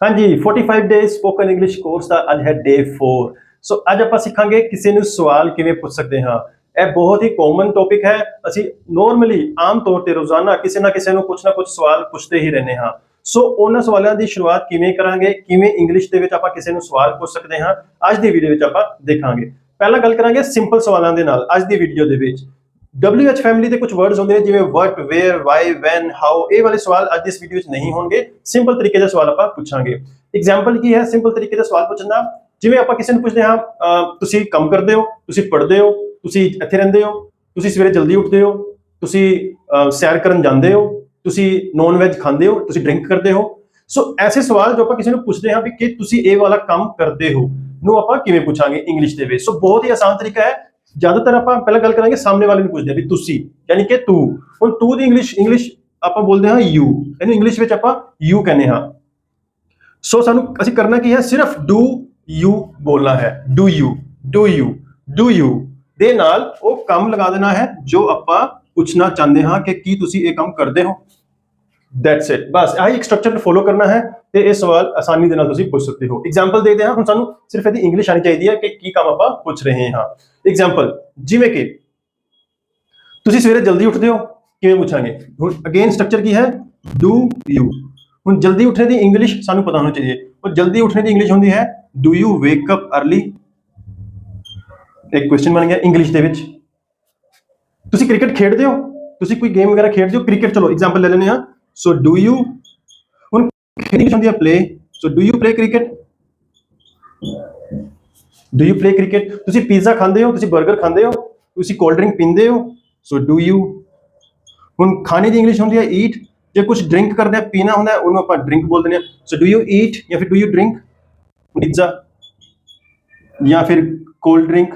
ਹਾਂਜੀ 45 day spoken English course ਦਾ ਅੱਜ ਹੈ ਡੇ 4 ਸੋ ਅੱਜ ਆਪਾਂ ਸਿੱਖਾਂਗੇ ਕਿਸੇ ਨੂੰ ਸਵਾਲ ਕਿਵੇਂ ਪੁੱਛ ਸਕਦੇ ਹਾਂ। ਇਹ ਬਹੁਤ ਹੀ ਕਾਮਨ ਟੌਪਿਕ ਹੈ। ਅਸੀਂ ਨਾਰਮਲੀ ਆਮ ਤੌਰ ਤੇ ਰੋਜ਼ਾਨਾ ਕਿਸੇ ਨਾ ਕਿਸੇ ਨੂੰ ਕੁਝ ਨਾ ਕੁਝ ਸਵਾਲ ਪੁੱਛਦੇ ਹੀ ਰਹਿੰਦੇ ਹਾਂ। ਸੋ ਉਹਨਾਂ ਸਵਾਲਾਂ ਦੀ ਸ਼ੁਰੂਆਤ ਕਿਵੇਂ ਕਰਾਂਗੇ, ਕਿਵੇਂ ਇੰਗਲਿਸ਼ ਦੇ ਵਿੱਚ ਆਪਾਂ ਕਿਸੇ ਨੂੰ ਸਵਾਲ ਪੁੱਛ ਸਕਦੇ ਹਾਂ, ਅੱਜ ਦੀ ਵੀਡੀਓ ਵਿੱਚ ਆਪਾਂ ਦੇਖਾਂਗੇ। ਪਹਿਲਾਂ ਗੱਲ ਕਰਾਂਗੇ ਸਿੰਪਲ ਸਵਾਲਾਂ ਦੇ ਨਾਲ, ਅੱਜ ਦੀ ਵੀਡੀਓ ਦੇ ਵਿੱਚ। WH ਫੈਮਿਲੀ ਦੇ ਕੁਝ ਵਰਡਸ ਹੁੰਦੇ ਨੇ, ਜਿਵੇਂ what where why, when, how, ਇਹ ਵਾਲੇ ਸਵਾਲ ਅੱਜ ਇਸ ਵੀਡੀਓ 'ਚ ਨਹੀਂ ਹੋਣਗੇ। ਸਿੰਪਲ ਤਰੀਕੇ ਦੇ ਸਵਾਲ ਆਪਾਂ ਪੁੱਛਾਂਗੇ। ਐਗਜ਼ਾਮਪਲ ਕੀ ਹੈ ਸਿੰਪਲ ਤਰੀਕੇ ਦਾ ਸਵਾਲ ਪੁੱਛਣਾ ਜਿਵੇਂ ਆਪਾਂ ਕਿਸੇ ਨੂੰ ਪੁੱਛਦੇ ਹਾਂ ਤੁਸੀਂ ਕੰਮ ਕਰਦੇ ਹੋ, ਤੁਸੀਂ ਪੜ੍ਹਦੇ ਹੋ, ਤੁਸੀਂ ਇੱਥੇ ਰਹਿੰਦੇ ਹੋ, ਤੁਸੀਂ ਸਵੇਰੇ ਜਲਦੀ ਉੱਠਦੇ ਹੋ, ਤੁਸੀਂ ਸੈਰ ਕਰਨ ਜਾਂਦੇ ਹੋ, ਤੁਸੀਂ ਨੌਨ ਵੈਜ ਖਾਂਦੇ ਹੋ, ਤੁਸੀਂ ਡਰਿੰਕ ਕਰਦੇ ਹੋ। ਸੋ ਐਸੇ ਸਵਾਲ ਜੋ ਆਪਾਂ ਕਿਸੇ ਨੂੰ ਪੁੱਛਦੇ ਹਾਂ ਵੀ ਕਿ ਤੁਸੀਂ ਇਹ ਵਾਲਾ ਕੰਮ ਕਰਦੇ ਹੋ, ਨੂੰ ਆਪਾਂ ਕਿਵੇਂ ਪੁੱਛਾਂਗੇ ਇੰਗਲਿਸ਼ ਦੇ ਵਿੱਚ? ਸੋ ਬਹੁਤ ਹੀ ਆਸਾਨ ਤਰੀਕਾ ਹੈ। ਜ਼ਿਆਦਾਤਰ ਆਪਾਂ ਪਹਿਲਾਂ ਗੱਲ ਕਰਾਂਗੇ ਸਾਹਮਣੇ ਵਾਲੇ ਨੂੰ ਪੁੱਛਦੇ ਆ ਵੀ ਤੁਸੀਂ, ਯਾਨੀ ਕਿ ਤੂੰ। ਹੁਣ ਤੂੰ ਦੀ ਇੰਗਲਿਸ਼ ਇੰਗਲਿਸ਼ ਆਪਾਂ ਬੋਲਦੇ ਹਾਂ ਯੂ ਇਹਨੂੰ ਇੰਗਲਿਸ਼ ਵਿੱਚ ਆਪਾਂ ਯੂ ਕਹਿੰਦੇ ਹਾਂ। ਸੋ ਸਾਨੂੰ, ਅਸੀਂ ਕਰਨਾ ਕੀ ਹੈ? ਸਿਰਫ ਡੂ ਯੂ ਬੋਲਣਾ ਹੈ। Do you do you do you ਦੇ ਨਾਲ ਉਹ ਕੰਮ ਲਗਾ ਦੇਣਾ ਹੈ ਜੋ ਆਪਾਂ ਪੁੱਛਣਾ ਚਾਹੁੰਦੇ ਹਾਂ ਕਿ ਕੀ ਤੁਸੀਂ ਇਹ ਕੰਮ ਕਰਦੇ ਹੋ। ਦੈਟਸ ਇਟ ਬਸ ਆਹੀ ਇੱਕ ਸਟਰਕਚਰ ਨੂੰ ਫੋਲੋ ਕਰਨਾ ਹੈ ਤੇ ਇਹ ਸਵਾਲ ਆਸਾਨੀ ਦੇ ਨਾਲ ਤੁਸੀਂ ਪੁੱਛ ਸਕਦੇ ਹੋ। ਐਗਜ਼ਾਮਪਲ ਦੇਖਦੇ ਹਾਂ ਹੁਣ ਸਾਨੂੰ ਸਿਰਫ ਇਹਦੀ ਇੰਗਲਿਸ਼ ਆਣੀ ਚਾਹੀਦੀ ਹੈ ਕਿ ਕੀ ਕੰਮ ਆਪਾਂ ਪੁੱਛ ਰਹੇ ਹਾਂ। ਐਗਜ਼ਾਮਪਲ ਜਿਵੇਂ ਕਿ ਤੁਸੀਂ ਸਵੇਰੇ ਜਲਦੀ ਉੱਠਦੇ ਹੋ, ਕਿਵੇਂ ਪੁੱਛਾਂਗੇ? ਹੁਣ ਅਗੇਨ ਸਟਰਕਚਰ ਕੀ ਹੈ? ਡੂ ਯੂ ਹੁਣ ਜਲਦੀ ਉੱਠਣੇ ਦੀ ਇੰਗਲਿਸ਼ ਸਾਨੂੰ ਪਤਾ ਹੋਣੀ ਚਾਹੀਏ ਔਰ ਜਲਦੀ ਉੱਠਣੇ ਦੀ ਇੰਗਲਿਸ਼ ਹੁੰਦੀ ਹੈ do you wake up early ਇੱਕ ਕੁਐਸਚਨ ਬਣ ਗਿਆ ਇੰਗਲਿਸ਼ ਦੇ ਵਿੱਚ। ਤੁਸੀਂ ਕ੍ਰਿਕਟ ਖੇਡਦੇ ਹੋ? ਤੁਸੀਂ ਕੋਈ ਗੇਮ ਵਗੈਰਾ ਖੇਡਦੇ ਹੋ? ਕ੍ਰਿਕਟ ਚਲੋ ਐਗਜ਼ਾਮਪਲ ਲੈ ਲੈਂਦੇ ਹਾਂ। ਸੋ ਡੂ ਯੂ ਹੁਣ ਖੇਡਣੀ ਹੁੰਦੀ ਹੈ play so do you play cricket do you play cricket ਤੁਸੀਂ ਪੀਜ਼ਾ ਖਾਂਦੇ ਹੋ ਤੁਸੀਂ 버ਗਰ ਖਾਂਦੇ ਹੋ ਤੁਸੀਂ ਕੋਲਡ ਡਰਿੰਕ ਪੀਂਦੇ ਹੋ ਸੋ ਡੂ ਯੂ ਹੁਣ ਖਾਣੇ ਦੀ ਇੰਗਲਿਸ਼ ਹੁੰਦੀ ਹੈ ਈਟ ਜੇ ਕੁਝ ਡਰਿੰਕ ਕਰਦੇ ਆ ਪੀਣਾ ਹੁੰਦਾ ਹੈ, ਉਹਨੂੰ ਆਪਾਂ ਡਰਿੰਕ ਬੋਲ ਦਿੰਦੇ ਹਾਂ ਸੋ ਡੂ ਯੂ ਈਟ ਜਾਂ ਫਿਰ ਡੂ ਯੂ ਡਰਿੰਕ ਪੀਜ਼ਾ ਜਾਂ ਫਿਰ ਕੋਲਡ ਡਰਿੰਕ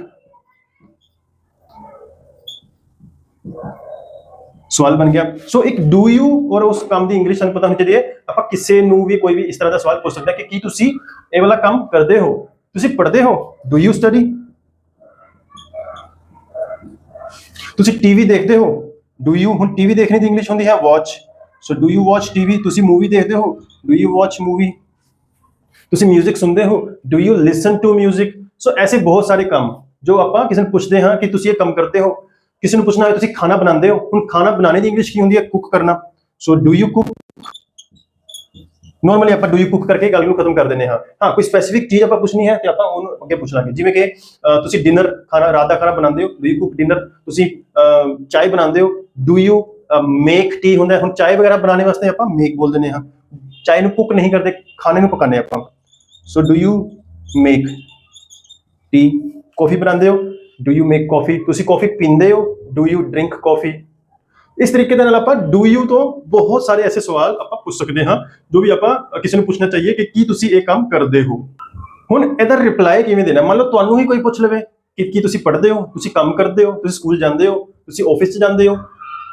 ਸਵਾਲ ਬਣ ਗਿਆ ਸੋ ਇੱਕ ਡੂ ਯੂ ਔਰ ਉਸ ਕੰਮ ਦੀ ਇੰਗਲਿਸ਼ ਸਾਨੂੰ ਪਤਾ ਹੋਣੀ ਚਾਹੀਦੀ ਹੈ ਆਪਾਂ ਕਿਸੇ ਨੂੰ ਵੀ ਕੋਈ ਵੀ ਇਸ ਤਰ੍ਹਾਂ ਦਾ ਸਵਾਲ ਪੁੱਛ ਸਕਦਾ ਕਿ ਕੀ ਤੁਸੀਂ ਇਹ ਵਾਲਾ ਕੰਮ ਕਰਦੇ ਹੋ ਤੁਸੀਂ ਪੜ੍ਹਦੇ ਹੋ ਡੂ ਯੂ ਸਟੱਡੀ ਤੁਸੀਂ ਟੀਵੀ ਦੇਖਦੇ ਹੋ ਡੂ ਯੂ ਹੁਣ ਟੀਵੀ ਦੇਖਣੇ ਦੀ ਇੰਗਲਿਸ਼ ਹੁੰਦੀ ਹੈ watch so do you watch TV ਤੁਸੀਂ ਮੂਵੀ ਦੇਖਦੇ ਹੋ ਡੂ ਯੂ ਵਾਚ ਮੂਵੀ ਤੁਸੀਂ 뮤직 ਸੁਣਦੇ ਹੋ do you listen to 뮤직 so ਐਸੇ ਬਹੁਤ ਸਾਰੇ ਕੰਮ ਜੋ ਆਪਾਂ ਕਿਸੇ ਨੂੰ ਪੁੱਛਦੇ ਹਾਂ ਕਿ ਤੁਸੀਂ ਇਹ ਕੰਮ ਕਰਦੇ ਹੋ ਕਿਸੇ ਨੂੰ ਪੁੱਛਣਾ ਹੋਵੇ ਤੁਸੀਂ ਖਾਣਾ ਬਣਾਉਂਦੇ ਹੋ ਹੁਣ ਖਾਣਾ ਬਣਾਉਣੇ ਦੀ ਇੰਗਲਿਸ਼ ਕੀ ਹੁੰਦੀ ਹੈ? ਕੁੱਕ ਕਰਨਾ। So do you cook normally ਆਪਾਂ ਡੂ ਯੂ ਕੁੱਕ ਕਰਕੇ ਗੱਲ ਨੂੰ ਖਤਮ ਕਰ ਦਿੰਦੇ ਹਾਂ। ਹਾਂ ਕੋਈ ਸਪੈਸੀਫਿਕ ਚੀਜ਼ ਆਪਾਂ ਪੁੱਛਣੀ ਹੈ ਤੇ ਆਪਾਂ ਉਹਨੂੰ ਅੱਗੇ ਪੁੱਛ ਲਾਂਗੇ। ਜਿਵੇਂ ਕਿ ਤੁਸੀਂ ਡਿਨਰ ਖਾਣਾ ਰਾਤ ਦਾ ਖਾਣਾ ਬਣਾਉਂਦੇ ਹੋ ਡੂ ਯੂ ਕੁੱਕ ਡਿਨਰ ਤੁਸੀਂ ਅਹ, ਚਾਹ ਬਣਾਉਂਦੇ ਹੋ ਡੂ ਯੂ ਮੇਕ ਟੀ ਹੁੰਦਾ ਹੁਣ ਚਾਹ ਵਗੈਰਾ ਬਣਾਉਣ ਵਾਸਤੇ ਆਪਾਂ ਮੇਕ ਬੋਲ ਦਿੰਦੇ ਹਾਂ। ਚਾਹ ਨੂੰ ਕੁੱਕ ਨਹੀਂ ਕਰਦੇ ਖਾਣੇ ਨੂੰ ਪਕਾਉਂਦੇ ਆਪਾਂ। So do you make tea coffee ਬਣਾਉਂਦੇ ਹੋ ਡੂ ਯੂ ਮੇਕ ਕਾਫੀ ਤੁਸੀਂ ਕਾਫੀ ਪੀਂਦੇ ਹੋ? ਡੂ ਯੂ ਡਰਿੰਕ ਕਾਫੀ ਇਸ ਤਰੀਕੇ ਦੇ ਨਾਲ ਆਪਾਂ ਡੂ ਯੂ ਤੋਂ ਬਹੁਤ ਸਾਰੇ ਐਸੇ ਸਵਾਲ ਆਪਾਂ ਪੁੱਛ ਸਕਦੇ ਹਾਂ, ਜੋ ਵੀ ਆਪਾਂ ਕਿਸੇ ਨੂੰ ਪੁੱਛਣਾ ਚਾਹੀਏ ਕਿ ਕੀ ਤੁਸੀਂ ਇਹ ਕੰਮ ਕਰਦੇ ਹੋ। ਹੁਣ ਇਹਦਾ ਰਿਪਲਾਈ ਕਿਵੇਂ ਦੇਣਾ? ਮੰਨ ਲਓ ਤੁਹਾਨੂੰ ਹੀ ਕੋਈ ਪੁੱਛ ਲਵੇ ਕਿ ਕੀ ਤੁਸੀਂ ਪੜ੍ਹਦੇ ਹੋ, ਤੁਸੀਂ ਕੰਮ ਕਰਦੇ ਹੋ, ਤੁਸੀਂ ਸਕੂਲ ਜਾਂਦੇ ਹੋ, ਤੁਸੀਂ ਆਫਿਸ 'ਚ ਜਾਂਦੇ ਹੋ।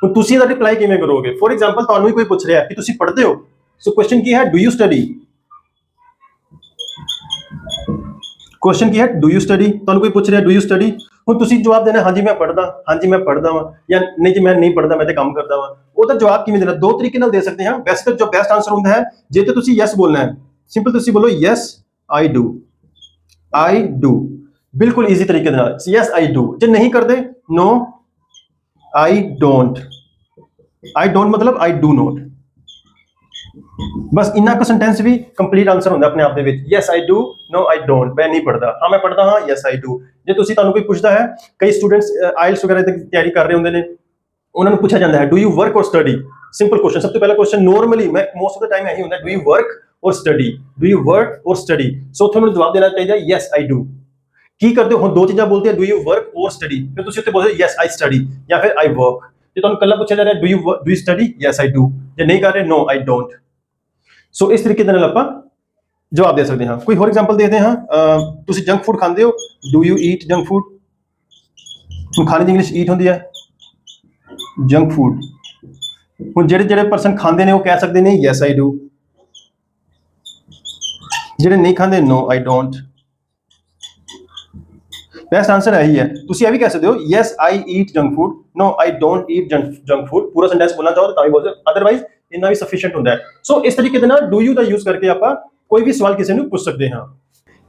ਹੁਣ ਤੁਸੀਂ ਇਹਦਾ ਰਿਪਲਾਈ ਕਿਵੇਂ ਕਰੋਗੇ? ਫੋਰ ਐਗਜ਼ਾਮਪਲ ਤੁਹਾਨੂੰ ਹੀ ਕੋਈ ਪੁੱਛ ਰਿਹਾ ਕਿ ਤੁਸੀਂ ਪੜ੍ਹਦੇ ਹੋ। ਸੋ ਕੁਐਸਚਨ ਕੀ ਹੈ? ਡੂ ਯੂ ਸਟੱਡੀ ਕੁਐਸਚਨ ਕੀ ਹੈ? ਡੂ ਯੂ ਸਟੱਡੀ ਤੁਹਾਨੂੰ ਕੋਈ ਪੁੱਛ ਰਿਹਾ ਡੂ ਯੂ ਸਟੱਡੀ ਹੁਣ ਤੁਸੀਂ ਜਵਾਬ ਦੇਣਾ, ਹਾਂਜੀ ਮੈਂ ਪੜ੍ਹਦਾ, ਹਾਂਜੀ ਮੈਂ ਪੜ੍ਹਦਾ ਵਾਂ, ਜਾਂ ਨਹੀਂ ਜੀ ਮੈਂ ਨਹੀਂ ਪੜ੍ਹਦਾ, ਮੈਂ ਤੇ ਕੰਮ ਕਰਦਾ ਵਾਂ। ਉਹਦਾ ਜਵਾਬ ਕਿਵੇਂ ਦੇਣਾ? ਦੋ ਤਰੀਕੇ ਨਾਲ ਦੇ ਸਕਦੇ ਹਾਂ। ਬੈਸਟ ਜੋ ਬੈਸਟ ਆਨਸਰ ਹੁੰਦਾ ਹੈ, ਜੇ ਤੇ ਤੁਸੀਂ ਯੈਸ ਬੋਲਣਾ ਹੈ। ਸਿੰਪਲ ਤੁਸੀਂ ਬੋਲੋ yes I do I do ਬਿਲਕੁਲ ਈਜ਼ੀ ਤਰੀਕੇ ਦੇ ਨਾਲ। ਯੈਸ ਆਈ ਡੂ ਜੇ ਨਹੀਂ ਕਰਦੇ ਨੋ ਆਈ ਡੋਂਟ ਆਈ ਡੋਂਟ ਮਤਲਬ ਆਈ ਡੂ ਨੋਟ ਬਸ ਇੰਨਾ ਕੁ ਸੈਂਟੈਂਸ ਵੀ ਕੰਪਲੀਟ ਆਨਸਰ ਹੁੰਦਾ ਆਪਣੇ ਆਪ ਦੇ ਵਿੱਚ yes I do no I don't ਮੈਂ ਨਹੀਂ ਪੜਦਾ ਹਾਂ ਮੈਂ ਪੜਦਾ ਹਾਂ ਯੈਸ ਆਈ ਡੂ ਜੇ ਤੁਸੀਂ ਤੁਹਾਨੂੰ ਕੋਈ ਪੁੱਛਦਾ ਹੈ ਕਈ ਸਟੂਡੈਂਟਸ ਆਇਲਸ ਵਗੈਰਾ ਦੀ ਤਿਆਰੀ ਕਰ ਰਹੇ ਹੁੰਦੇ ਨੇ ਉਹਨਾਂ ਨੂੰ ਪੁੱਛਿਆ ਜਾਂਦਾ ਹੈ do you work or study simple question ਸਭ ਤੋਂ ਪਹਿਲਾ ਕੁਐਸਚਨ ਨਾਰਮਲੀ ਮੈਂ ਮੋਸਟ ਆਫ ਦਾ ਟਾਈਮ ਇਹੀ ਹੁੰਦਾ do you work or study do you work or study so ਤੁਹਾਨੂੰ ਜਵਾਬ ਦੇਣਾ ਚਾਹੀਦਾ ਯੈਸ ਆਈ ਡੂ ਕੀ ਕਰਦੇ ਹੋ ਹੁਣ ਦੋ ਚੀਜ਼ਾਂ ਬੋਲਦੇ ਆ do you work or study ਫਿਰ ਤੁਸੀਂ ਉੱਤੇ ਬੋਲਦੇ ਯੈਸ ਆਈ ਸਟੱਡੀ ਜਾਂ ਫਿਰ ਆਈ ਵਰਕ ਜੇ ਤੁਹਾਨੂੰ ਕੱਲਾ ਪੁੱਛਿਆ ਜਾ ਰਿਹਾ do you do you study yes I do ਜੇ ਨਹੀਂ ਕਰ ਰਹੇ ਨੋ ਆਈ ਡੋਂਟ ਸੋ ਇਸ ਤਰੀਕੇ ਦੇ ਨਾਲ ਆਪਾਂ ਜਵਾਬ ਦੇ ਸਕਦੇ ਹਾਂ। ਕੋਈ ਹੋਰ ਐਗਜ਼ਾਮਪਲ ਦੇਖਦੇ ਹਾਂ। ਤੁਸੀਂ ਜੰਕ ਫੂਡ ਖਾਂਦੇ ਹੋ। Do you eat junk food ਹੁਣ ਖਾਣੇ ਦੀ ਇੰਗਲਿਸ਼ ਈਟ ਹੁੰਦੀ ਹੈ। ਜੰਕ ਫੂਡ ਹੁਣ ਜਿਹੜੇ ਜਿਹੜੇ ਪਰਸਨ ਖਾਂਦੇ ਨੇ, ਉਹ ਕਹਿ ਸਕਦੇ ਨੇ ਯੈਸ ਆਈ ਡੂ ਜਿਹੜੇ ਨਹੀਂ ਖਾਂਦੇ no I don't best answer ਇਹੀ ਹੈ। ਤੁਸੀਂ ਇਹ ਵੀ ਕਹਿ ਸਕਦੇ ਹੋ yes I eat junk food no I don't eat junk food ਪੂਰਾ ਸੈਂਟੈਂਸ ਬੋਲਣਾ ਚਾਹੋ ਤਾਂ ਵੀ ਬੋਲ ਸਕਦੇ ਅਦਰਵਾਈਜ਼ ਇੰਨਾ ਵੀ ਸਫੀਸ਼ੀਐਂਟ ਹੁੰਦਾ ਹੈ। ਸੋ ਇਸ ਤਰੀਕੇ ਦੇ ਨਾਲ ਡੂ ਯੂ ਦਾ ਯੂਜ਼ ਕਰਕੇ ਆਪਾਂ ਕੋਈ ਵੀ ਸਵਾਲ ਕਿਸੇ ਨੂੰ ਪੁੱਛ ਸਕਦੇ ਹਾਂ।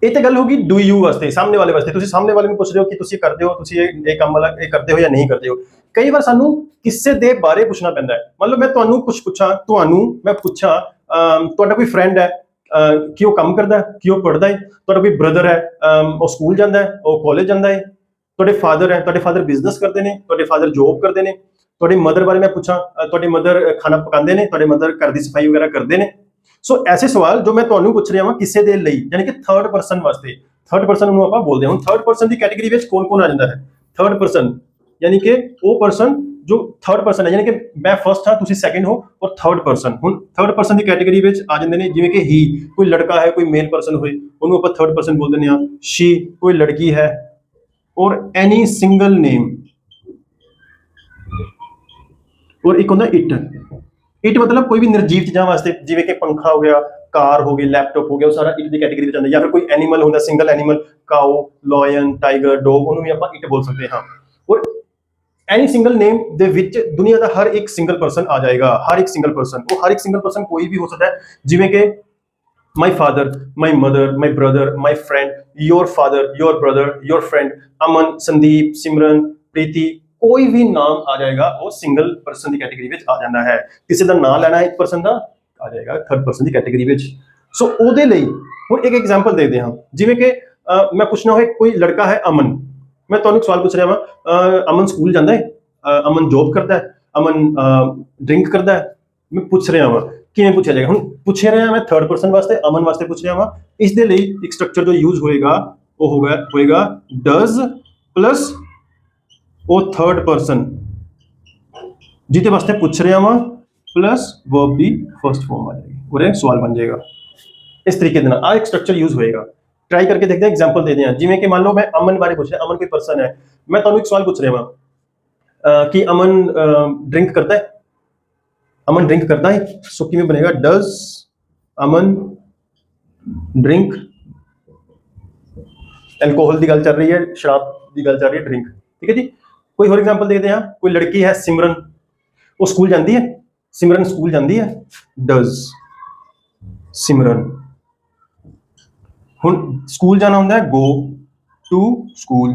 ਇਹ ਤਾਂ ਗੱਲ ਹੋਗੀ ਡੂ ਯੂ ਵਾਸਤੇ, ਸਾਹਮਣੇ ਵਾਲੇ ਵਾਸਤੇ। ਤੁਸੀਂ ਸਾਹਮਣੇ ਵਾਲੇ ਨੂੰ ਪੁੱਛ ਰਹੇ ਹੋ ਕਿ ਤੁਸੀਂ ਕਰਦੇ ਹੋ, ਤੁਸੀਂ ਇਹ ਇਹ ਕੰਮ ਵਾਲਾ, ਇਹ ਕਰਦੇ ਹੋ ਜਾਂ ਨਹੀਂ ਕਰਦੇ ਹੋ। ਕਈ ਵਾਰ ਸਾਨੂੰ ਕਿਸੇ ਦੇ ਬਾਰੇ ਪੁੱਛਣਾ ਪੈਂਦਾ ਹੈ। ਮੰਨ ਮੈਂ ਤੁਹਾਨੂੰ ਕੁਝ ਪੁੱਛਾਂ, ਤੁਹਾਨੂੰ ਮੈਂ ਪੁੱਛਾਂ ਤੁਹਾਡਾ ਕੋਈ ਫਰੈਂਡ ਹੈ ਕਿ ਉਹ ਕੰਮ ਕਰਦਾ ਹੈ, ਕਿ ਉਹ ਪੜ੍ਹਦਾ ਹੈ? ਤੁਹਾਡਾ ਕੋਈ ਬ੍ਰਦਰ ਹੈ ਉਹ ਸਕੂਲ ਜਾਂਦਾ ਹੈ, ਉਹ ਕਾਲਜ ਜਾਂਦਾ ਹੈ? ਤੁਹਾਡੇ ਫਾਦਰ ਹੈ, ਤੁਹਾਡੇ ਫਾਦਰ ਬਿਜ਼ਨਸ ਕਰਦੇ ਨੇ, ਤੁਹਾਡੇ ਫਾਦਰ ਜੋਬ ਕਰਦੇ ਨੇ? ਤੁਹਾਡੇ ਮਦਰ ਬਾਰੇ ਮੈਂ ਪੁੱਛਾਂ ਤੁਹਾਡੇ ਮਦਰ ਖਾਣਾ ਪਕਾਉਂਦੇ ਨੇ, ਤੁਹਾਡੇ ਮਦਰ ਘਰ ਦੀ ਸਫ਼ਾਈ ਵਗੈਰਾ ਕਰਦੇ ਨੇ? ਸੋ ਐਸੇ ਸਵਾਲ ਜੋ ਮੈਂ ਤੁਹਾਨੂੰ ਪੁੱਛ ਰਿਹਾ ਹਾਂ ਕਿਸੇ ਦੇ ਲਈ ਯਾਨੀ ਕਿ ਥਰਡ ਪਰਸਨ ਵਾਸਤੇ। ਥਰਡ ਪਰਸਨ ਨੂੰ ਆਪਾਂ ਬੋਲਦੇ ਹਾਂ, ਹੁਣ ਥਰਡ ਪਰਸਨ ਦੀ ਕੈਟਾਗਰੀ ਵਿੱਚ ਕੌਣ ਕੌਣ ਆ ਜਾਂਦਾ ਹੈ? ਥਰਡ ਪਰਸਨ ਯਾਨੀ ਕਿ ਉਹ ਪਰਸਨ ਜੋ ਥਰਡ ਪਰਸਨ ਹੈ, ਯਾਨੀ ਕਿ ਮੈਂ ਫਰਸਟ ਹਾਂ, ਤੁਸੀਂ ਸੈਕੰਡ ਹੋ ਔਰ ਥਰਡ ਪਰਸਨ ਹੁਣ ਥਰਡ ਪਰਸਨ ਦੀ ਕੈਟਾਗਰੀ ਵਿੱਚ ਆ ਜਾਂਦੇ ਨੇ, ਜਿਵੇਂ ਕਿ ਹੀ ਕੋਈ ਲੜਕਾ ਹੈ, ਕੋਈ ਮੇਲ ਪਰਸਨ ਹੋਏ, ਉਹਨੂੰ ਆਪਾਂ ਥਰਡ ਪਰਸਨ ਬੋਲ ਦਿੰਦੇ ਹਾਂ ਸ਼ੀ ਕੋਈ ਲੜਕੀ ਹੈ ਔਰ ਐਨੀ ਸਿੰਗਲ ਨੇਮ ਔਰ ਇੱਕ ਹੁੰਦਾ ਇਟ ਇਟ ਮਤਲਬ ਕੋਈ ਵੀ ਨਿਰਜੀਵ ਚੀਜ਼ਾਂ ਵਾਸਤੇ, ਜਿਵੇਂ ਕਿ ਪੰਖਾ ਹੋ ਗਿਆ, ਕਾਰ ਹੋ ਗਈ ਲੈਪਟਾਪ ਹੋ ਗਿਆ, ਉਹ ਸਾਰਾ ਇਟ ਦੀ ਕੈਟਾਗਰੀ ਵਿੱਚ ਆਉਂਦਾ। ਜਾਂ ਫਿਰ ਕੋਈ ਐਨੀਮਲ ਹੁੰਦਾ single animal cow lion tiger dog ਉਹਨੂੰ ਵੀ ਆਪਾਂ ਇਟ ਬੋਲ ਸਕਦੇ ਹਾਂ। ਔਰ ਐਨੀ ਸਿੰਗਲ ਨੇਮ ਦੇ ਵਿੱਚ ਦੁਨੀਆ ਦਾ ਹਰ ਇੱਕ ਸਿੰਗਲ ਪਰਸਨ ਆ ਜਾਏਗਾ ਹਰ ਇੱਕ ਸਿੰਗਲ ਪਰਸਨ ਉਹ ਹਰ ਇੱਕ ਸਿੰਗਲ ਪਰਸਨ ਕੋਈ ਵੀ ਹੋ ਸਕਦਾ ਹੈ। ਜਿਵੇਂ ਕਿ my father, my mother, my brother, my friend, your father, your brother, your friend, ਅਮਨ ਸੰਦੀਪ ਸਿਮਰਨ ਪ੍ਰੀਤੀ ਕੋਈ ਵੀ ਨਾਮ ਆ ਜਾਏਗਾ ਉਹ ਸਿੰਗਲ ਪਰਸਨ ਦੀ ਕੈਟਾਗਰੀ ਵਿੱਚ ਆ ਜਾਂਦਾ ਹੈ। ਕਿਸੇ ਦਾ ਨਾਮ ਲੈਣਾ ਇੱਕ ਪਰਸਨ ਦਾ ਆ ਜਾਏਗਾ ਥਰਡ ਪਰਸਨ ਦੀ ਕੈਟਾਗਰੀ ਵਿੱਚ। ਸੋ ਉਹਦੇ ਲਈ ਹੁਣ ਇੱਕ ਐਗਜ਼ਾਮਪਲ ਦੇਖਦੇ ਹਾਂ। ਜਿਵੇਂ ਕਿ ਮੈਂ ਪੁੱਛਣਾ ਹੋਏ ਕੋਈ ਲੜਕਾ ਹੈ ਅਮਨ। ਮੈਂ ਤੁਹਾਨੂੰ ਇੱਕ ਸਵਾਲ ਪੁੱਛ ਰਿਹਾ ਵਾਂ ਅਮਨ ਸਕੂਲ ਜਾਂਦਾ ਹੈ? ਅਮਨ ਜੌਬ ਕਰਦਾ ਹੈ? ਅਮਨ ਡਰਿੰਕ ਕਰਦਾ ਹੈ? ਮੈਂ ਪੁੱਛ ਰਿਹਾ ਹਾਂ ਕਿਵੇਂ ਪੁੱਛਿਆ ਜਾਏਗਾ? ਹੁਣ ਪੁੱਛ ਰਿਹਾ ਮੈਂ ਥਰਡ ਪਰਸਨ ਵਾਸਤੇ, ਅਮਨ ਵਾਸਤੇ ਪੁੱਛ ਰਿਹਾ ਹਾਂ ਇਸ ਦੇ ਲਈ ਇੱਕ ਸਟਰਕਚਰ ਜੋ ਯੂਜ਼ ਹੋਏਗਾ, ਉਹ ਹੋਗਾ ਹੋਏਗਾ ਡਸ ਪਲੱਸ ਉਹ ਥਰਡ ਪਰਸਨ ਜਿਹਦੇ ਵਾਸਤੇ ਪੁੱਛ ਰਿਹਾ ਹਾਂ ਪਲੱਸ ਵਰਬ ਦੀ ਫਰਸਟ ਫਾਰਮ ਆ ਜਾਏਗੀ। ਔਰ ਸਵਾਲ ਬਣ ਜਾਏਗਾ। ਇਸ ਤਰੀਕੇ ਦੇ ਨਾਲ ਆ ਇੱਕ ਸਟਰਕਚਰ ਯੂਜ਼ ਹੋਏਗਾ। ਟਰਾਈ ਕਰਕੇ ਦੇਖਦੇ ਹਾਂ ਐਗਜ਼ਾਮਪਲ ਦੇਦੇ ਹਾਂ ਜਿਵੇਂ ਕਿ ਮੰਨ ਲਓ ਮੈਂ ਅਮਨ ਬਾਰੇ ਪੁੱਛ ਰਿਹਾ ਅਮਨ ਕੋਈ ਪਰਸਨ ਹੈ ਮੈਂ ਤੁਹਾਨੂੰ ਇੱਕ ਸਵਾਲ ਪੁੱਛ ਰਿਹਾ ਹਾਂ ਅਹ ਕਿ ਅਮਨ ਡਰਿੰਕ ਕਰਦਾ ਹੈ ਅਮਨ ਡਰਿੰਕ ਕਰਦਾ ਹੈ ਸੋ ਕਿਵੇਂ ਬਣੇਗਾ ਡਸ ਅਮਨ ਡਰਿੰਕ ਐਲਕੋਹਲ ਦੀ ਗੱਲ ਚੱਲ ਰਹੀ ਹੈ ਸ਼ਰਾਬ ਦੀ ਗੱਲ ਚੱਲ ਰਹੀ ਹੈ ਡਰਿੰਕ ਠੀਕ ਹੈ ਜੀ ਕੋਈ ਹੋਰ ਐਗਜ਼ਾਮਪਲ ਦੇਖਦੇ ਹਾਂ ਕੋਈ ਲੜਕੀ ਹੈ ਸਿਮਰਨ ਉਹ ਸਕੂਲ ਜਾਂਦੀ ਹੈ ਸਿਮਰਨ ਸਕੂਲ ਜਾਂਦੀ ਹੈ ਡਸ ਸਿਮਰਨ ਹੁਣ ਸਕੂਲ ਜਾਣਾ ਹੁੰਦਾ ਹੈ ਗੋ ਟੂ ਸਕੂਲ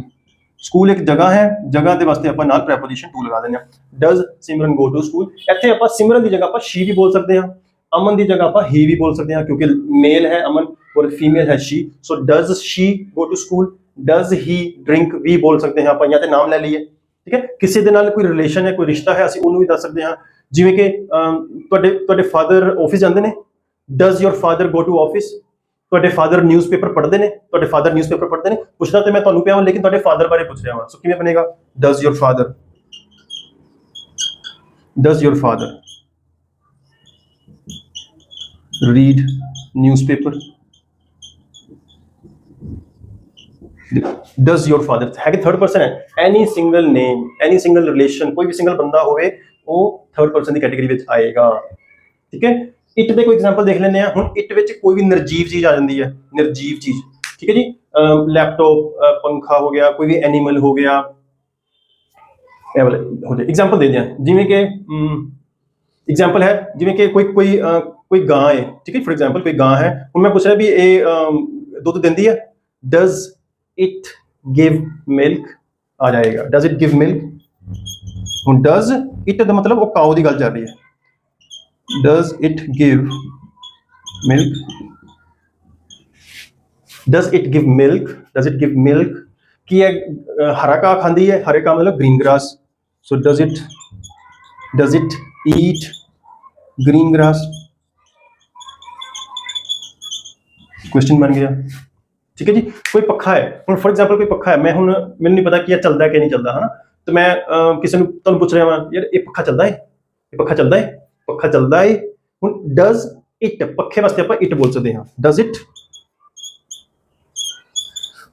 ਸਕੂਲ ਇੱਕ ਜਗ੍ਹਾ ਹੈ, ਜਗ੍ਹਾ ਦੇ ਵਾਸਤੇ ਆਪਾਂ ਨਾਲ ਪ੍ਰੈਪੋਜੀਸ਼ਨ ਟੂ ਲਗਾ ਦਿੰਦੇ ਹਾਂ। Does Simran go to school ਇੱਥੇ ਆਪਾਂ ਸਿਮਰਨ ਦੀ ਜਗ੍ਹਾ ਆਪਾਂ ਸ਼ੀ ਵੀ ਬੋਲ ਸਕਦੇ ਹਾਂ, ਅਮਨ ਦੀ ਜਗ੍ਹਾ ਆਪਾਂ ਹੀ ਵੀ ਬੋਲ ਸਕਦੇ ਹਾਂ, ਕਿਉਂਕਿ ਮੇਲ ਹੈ ਅਮਨ ਔਰ ਫੀਮੇਲ ਹੈ she so does she go to school does he drink ਵੀ ਬੋਲ ਸਕਦੇ ਹਾਂ ਆਪਾਂ, ਜਾਂ ਤੇ ਨਾਮ ਲੈ ਲਈਏ। ਠੀਕ ਹੈ? ਕਿਸੇ ਦੇ ਨਾਲ ਕੋਈ ਰਿਲੇਸ਼ਨ ਹੈ ਕੋਈ ਰਿਸ਼ਤਾ ਹੈ, ਅਸੀਂ ਉਹਨੂੰ ਵੀ ਦੱਸ ਸਕਦੇ ਹਾਂ। ਜਿਵੇਂ ਕਿ ਤੁਹਾਡੇ ਤੁਹਾਡੇ ਫਾਦਰ ਆਫਿਸ ਜਾਂਦੇ ਨੇ। Does your father go to office ਤੁਹਾਡੇ ਫਾਦਰ ਨਿਊਜ਼ਪੇਪਰ ਪੜ੍ਹਦੇ ਨੇ, ਤੁਹਾਡੇ ਫਾਦਰ ਨਿਊਜ਼ਪੇਪਰ ਪੜ੍ਹਦੇ ਨੇ, ਪੁੱਛਦਾ ਤੇ ਮੈਂ ਤੁਹਾਨੂੰ ਪਿਆ ਹਾਂ ਲੇਕਿਨ ਤੁਹਾਡੇ ਫਾਦਰ ਬਾਰੇ ਪੁੱਛ ਰਿਹਾ ਹਾਂ ਸੋ ਕਿਵੇਂ ਬਣੇਗਾ? Does your father does your father read newspaper does your father ਹੈ ਕਿ ਥਰਡ ਪਰਸਨ ਹੈ any single name any single relation ਕੋਈ ਵੀ ਸਿੰਗਲ ਬੰਦਾ ਹੋਵੇ ਉਹ ਥਰਡ ਪਰਸਨ ਦੀ ਕੈਟਾਗਰੀ ਵਿੱਚ ਆਏਗਾ ਠੀਕ ਹੈ ਇੱਟ ਦੇ ਕੋਈ ਐਗਜ਼ਾਮਪਲ ਦੇਖ ਲੈਂਦੇ ਆ ਹੁਣ ਇੱਟ ਵਿੱਚ ਕੋਈ ਵੀ ਨਿਰਜੀਵ ਚੀਜ਼ ਆ ਜਾਂਦੀ ਹੈ। ਨਿਰਜੀਵ ਚੀਜ਼। ਠੀਕ ਹੈ ਜੀ? ਲੈਪਟਾਪ ਪੰਖਾ ਹੋ ਗਿਆ, ਕੋਈ ਵੀ ਐਨੀਮਲ ਹੋ ਗਿਆ। ਇਹ ਵਾਲੇ ਹੋ ਜਾਏ ਐਗਜ਼ਾਮਪਲ ਦੇ ਦਿਆਂ। ਜਿਵੇਂ ਕਿ ਐਗਜ਼ਾਮਪਲ ਹੈ, ਜਿਵੇਂ ਕਿ ਕੋਈ ਕੋਈ ਕੋਈ ਗਾਂ ਹੈ। ਠੀਕ ਹੈ ਫੋਰ ਐਗਜ਼ਾਮਪਲ ਕੋਈ ਗਾਂ ਹੈ। ਹੁਣ ਮੈਂ ਪੁੱਛ ਰਿਹਾ ਵੀ ਇਹ ਦੁੱਧ ਦਿੰਦੀ ਹੈ? ਡਜ਼ ਇਟ ਗਿਵ ਮਿਲਕ ਆ ਜਾਏਗਾ। ਡਜ਼ ਇਟ ਗਿਵ ਮਿਲਕ ਹੁਣ ਡਜ਼ ਇਟ ਦਾ ਮਤਲਬ ਉਹ ਕਾਉ ਦੀ ਗੱਲ ਚੱਲ ਰਹੀ ਹੈ। Does it give milk? Does it give milk? Does it give milk? ਕੀ ਹੈ ਹਰਾ ਘਾਹ ਖਾਂਦੀ ਹੈ? ਹਰੇ ਘਾਹ ਮਤਲਬ green grass so does it does it eat green grass? Question ਬਣ ਗਿਆ। ਠੀਕ ਹੈ ਜੀ? ਕੋਈ ਪੱਖਾ ਹੈ? ਹੁਣ ਫੋਰ ਐਗਜ਼ਾਮਪਲ ਕੋਈ ਪੱਖਾ ਹੈ। ਮੈਂ ਹੁਣ, ਮੈਨੂੰ ਨਹੀਂ ਪਤਾ ਕਿ ਇਹ ਚੱਲਦਾ ਕਿ ਨਹੀਂ ਚੱਲਦਾ, ਹਨਾ? ਤੇ ਮੈਂ ਕਿਸੇ ਨੂੰ ਤੁਹਾਨੂੰ ਪੁੱਛ ਰਿਹਾ ਹਾਂ ਯਾਰ ਇਹ ਪੱਖਾ ਚੱਲਦਾ ਹੈ? ਇਹ ਪੱਖਾ ਚੱਲਦਾ ਹੈ? ਪੱਖਾ ਚੱਲਦਾ ਹੈ ਹੁਣ ਡਸ ਇਟ ਪੱਖੇ ਵਾਸਤੇ ਆਪਾਂ ਇਟ ਬੋਲ ਸਕਦੇ ਹਾਂ। ਡਸ ਇਟ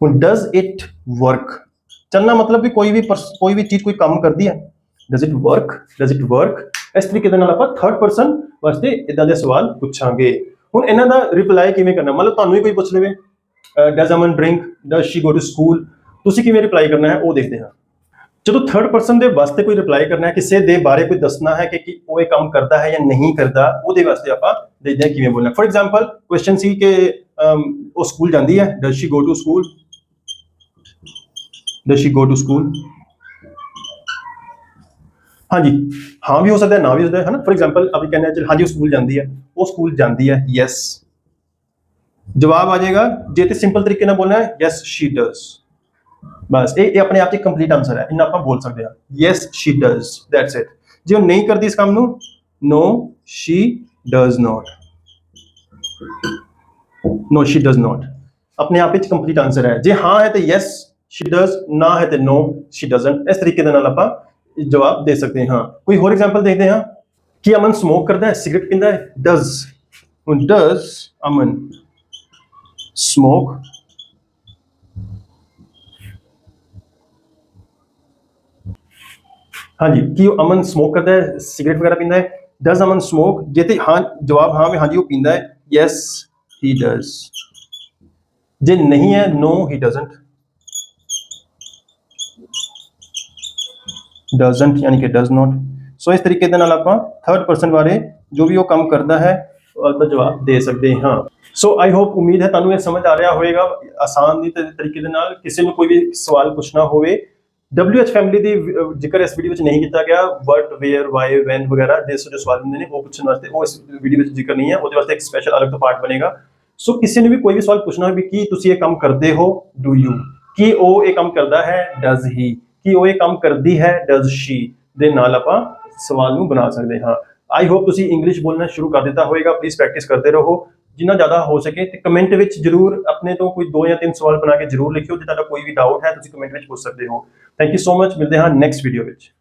ਹੁਣ ਡਸ ਇਟ ਵਰਕ ਚੱਲਣਾ ਮਤਲਬ ਵੀ ਕੋਈ ਵੀ ਕੋਈ ਵੀ ਚੀਜ਼, ਕੋਈ ਕੰਮ ਕਰਦੀ ਹੈ। Does it work does it work ਇਸ ਤਰੀਕੇ ਦੇ ਨਾਲ ਆਪਾਂ ਥਰਡ ਪਰਸਨ ਵਾਸਤੇ ਇਦਾਂ ਦੇ ਸਵਾਲ ਪੁੱਛਾਂਗੇ। ਹੁਣ ਇਹਨਾਂ ਦਾ ਰਿਪਲਾਈ ਕਿਵੇਂ ਕਰਨਾ? ਮਤਲਬ ਤੁਹਾਨੂੰ ਹੀ ਕੋਈ ਪੁੱਛ ਲਵੇ। Does Aman drink does she go to school ਤੁਸੀਂ ਕਿਵੇਂ ਰਿਪਲਾਈ ਕਰਨਾ ਹੈ, ਉਹ ਦੇਖਦੇ ਹਾਂ। ਜਦੋਂ ਥਰਡ ਪਰਸਨ ਦੇ ਵਾਸਤੇ ਕੋਈ ਰਿਪਲਾਈ ਕਰਨਾ ਹੈ ਕਿਸੇ ਦੇ ਬਾਰੇ ਕੋਈ ਦੱਸਣਾ ਹੈ ਕਿ ਕਿ ਉਹ ਇਹ ਕੰਮ ਕਰਦਾ ਹੈ ਜਾਂ ਨਹੀਂ ਕਰਦਾ ਉਹਦੇ ਵਾਸਤੇ ਆਪਾਂ ਦੇਖਦੇ ਹਾਂ ਕਿਵੇਂ ਬੋਲਣਾ ਫੋਰ ਐਗਜ਼ਾਮਪਲ ਕੁਐਸਚਨ ਸੀ ਕਿ ਅਮ, ਉਹ ਸਕੂਲ ਜਾਂਦੀ ਹੈ does she go to school does she go to school ਹਾਂਜੀ ਹਾਂ ਵੀ ਹੋ ਸਕਦਾ ਹੈ ਨਾ ਵੀ ਹੋ ਸਕਦਾ ਹੈ ਹਨਾ ਫੋਰ ਐਗਜ਼ਾਮਪਲ අපි ਕਹਿੰਦੇ ਹਾਂ ਚਲ ਹਾਂਜੀ ਉਹ ਸਕੂਲ ਜਾਂਦੀ ਹੈ ਉਹ ਸਕੂਲ ਜਾਂਦੀ ਹੈ ਯੈਸ ਜਵਾਬ ਆ ਜਾਏਗਾ ਜੇ ਤੇ ਸਿੰਪਲ ਤਰੀਕੇ ਨਾਲ ਬੋਲਣਾ ਹੈ ਯੈਸ ਸ਼ੀ ਡਸ ਬਸ, ਇਹ ਇਹ ਆਪਣੇ ਆਪ 'ਚ ਕੰਪਲੀਟ ਆਨਸਰ ਹੈ। ਇਹਨਾਂ ਆਪਾਂ ਬੋਲ ਸਕਦੇ ਹਾਂ। Yes she does that's it ਜੇ ਉਹ ਨਹੀਂ ਕਰਦੀ ਇਸ ਕੰਮ ਨੂੰ no she does not no she does not ਆਪਣੇ ਆਪ ਵਿੱਚ ਕੰਪਲੀਟ ਆਨਸਰ ਹੈ। ਜੇ ਹਾਂ ਹੈ ਤੇ ਯੈਸ ਸ਼ੀ ਡਸ ਨਾ ਹੈ ਤੇ ਨੋ ਸ਼ੀ ਡਸਨਟ ਇਸ ਤਰੀਕੇ ਦੇ ਨਾਲ ਆਪਾਂ ਜਵਾਬ ਦੇ ਸਕਦੇ ਹਾਂ। ਕੋਈ ਹੋਰ ਐਗਜ਼ਾਮਪਲ ਦੇਖਦੇ ਹਾਂ? ਕੀ ਅਮਨ ਸਮੋਕ ਕਰਦਾ ਹੈ? ਸਿਗਰਟ ਪੀਂਦਾ ਹੈ? ਡਸ ਹੁਣ ਡਸ ਅਮਨ ਸਮੋਕ ਹਾਂਜੀ, ਕੀ ਉਹ ਅਮਨ ਸਮੋਕ ਕਰਦਾ ਹੈ? ਸਿਗਰਟ ਵਗੈਰਾ ਪੀਂਦਾ ਹੈ? ਡਸ ਅਮਨ ਸਮੋਕ ਜੇ ਤੇ ਹਾਂ, ਜਵਾਬ ਹਾਂ ਵੀ ਹਾਂਜੀ, ਉਹ ਪੀਂਦਾ ਹੈ। ਯੈਸ ਹੀ ਡਸ ਜੇ ਨਹੀਂ ਹੈ ਨੋ ਹੀ ਡਸਨਟ ਡਸਨਟ ਯਾਨੀ ਕਿ ਡਸ ਨਾਟ ਸੋ ਇਸ ਤਰੀਕੇ ਦੇ ਨਾਲ ਆਪਾਂ ਥਰਡ ਪਰਸਨ ਬਾਰੇ ਜੋ ਵੀ ਉਹ ਕੰਮ ਕਰਦਾ ਹੈ ਉਹਦਾ ਜਵਾਬ ਦੇ ਸਕਦੇ ਹਾਂ। ਸੋ ਆਈ ਹੋਪ ਉਮੀਦ ਹੈ ਤੁਹਾਨੂੰ ਇਹ ਸਮਝ ਆ ਰਿਹਾ ਹੋਵੇਗਾ ਆਸਾਨ ਦੀ ਤਰੀਕੇ ਦੇ ਨਾਲ, ਕਿਸੇ ਨੂੰ ਕੋਈ ਵੀ ਸਵਾਲ ਪੁੱਛਣਾ ਹੋਵੇ। WH ਫੈਮਿਲੀ ਦੀ ਅਹ, ਜ਼ਿਕਰ ਇਸ ਵੀਡੀਓ ਵਿੱਚ ਨਹੀਂ ਕੀਤਾ ਗਿਆ। ਵਟ ਵੇਅਰ ਵਾਈ ਵੈਨ ਵਗੈਰਾ ਦੇ ਸੋ ਜੋ ਸਵਾਲ ਹੁੰਦੇ ਨੇ ਉਹ ਪੁੱਛਣ ਵਾਸਤੇ ਉਹ ਇਸ ਵੀਡੀਓ ਵਿੱਚ ਜ਼ਿਕਰ ਨਹੀਂ ਹੈ। ਉਹਦੇ ਵਾਸਤੇ ਇੱਕ ਸਪੈਸ਼ਲ ਅਲੱਗ ਤੋਂ ਪਾਰਟ ਬਣੇਗਾ। ਸੋ ਕਿਸੇ ਨੂੰ ਵੀ ਕੋਈ ਵੀ ਸਵਾਲ ਪੁੱਛਣਾ ਹੋਵੇ ਵੀ ਕੀ ਤੁਸੀਂ ਇਹ ਕੰਮ ਕਰਦੇ ਹੋ ਡੂ ਯੂ ਕੀ ਉਹ ਇਹ ਕੰਮ ਕਰਦਾ ਹੈ ਡਜ਼ ਹੀ ਕੀ ਉਹ ਇਹ ਕੰਮ ਕਰਦੀ ਹੈ ਡਜ਼ ਸ਼ੀ ਦੇ ਨਾਲ ਆਪਾਂ ਸਵਾਲ ਨੂੰ ਬਣਾ ਸਕਦੇ ਹਾਂ। ਆਈ ਹੋਪ ਤੁਸੀਂ ਇੰਗਲਿਸ਼ ਬੋਲਣਾ ਸ਼ੁਰੂ ਕਰ ਦਿੱਤਾ ਹੋਵੇਗਾ। ਪਲੀਜ਼ ਪ੍ਰੈਕਟਿਸ ਕਰਦੇ ਰਹੋ। ਜਿੰਨਾ ਜ਼ਿਆਦਾ ਹੋ ਸਕੇ ਤੇ ਕਮੈਂਟ ਵਿੱਚ ਜਰੂਰ ਆਪਣੇ ਤੋਂ ਕੋਈ ਦੋ ਜਾਂ ਤਿੰਨ ਸਵਾਲ ਬਣਾ ਕੇ ਜਰੂਰ ਲਿਖਿਓ, ਜੇ ਤੁਹਾਡਾ ਕੋਈ ਵੀ ਡਾਊਟ ਹੈ, ਤੁਸੀਂ ਕਮੈਂਟ ਵਿੱਚ ਪੁੱਛ ਸਕਦੇ ਹੋ। ਥੈਂਕ ਯੂ ਸੋ ਮਚ ਮਿਲਦੇ ਹਾਂ ਨੈਕਸਟ ਵੀਡੀਓ ਵਿੱਚ।